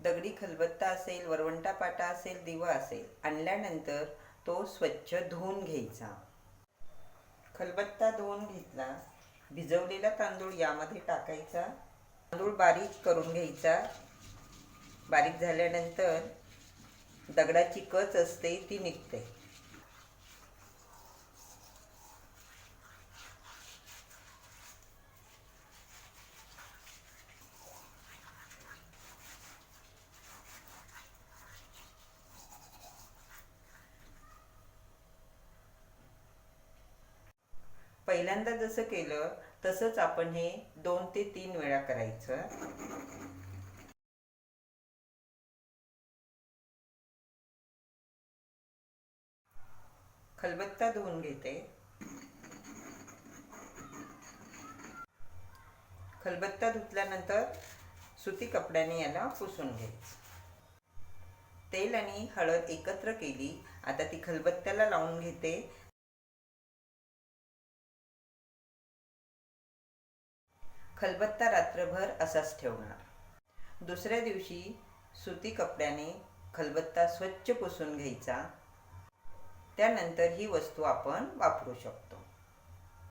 दगडी खलबत्ता असेल वरवंटा पाटा असेल दिवा असेल आणल्यानंतर तो स्वच्छ धुवून घ्यायचा. खलबत्ता धुवून घेतला भिजवलेला तांदूळ यामध्ये टाकायचा. तांदूळ बारीक करून घ्यायचा. बारीक झाल्यानंतर दगडाची कच असते ती निघते. पहिल्यांदा जसं केलं तसंच आपण हे दोन ते तीन वेळा करायचं. खलबत्ता धुवून घेते. खलबत्ता धुतल्यानंतर सुती कपड्याने याला पुसून घ्यायचं तेल आणि हळद एकत्र केली आता ती खलबत्त्याला लावून घेते. खलबत्ता रात्रभर असाच ठेवणार. दुसऱ्या दिवशी सुती कपड्याने खलबत्ता स्वच्छ पुसून घ्यायचा. त्यानंतर ही वस्तू आपण वापरू शकतो.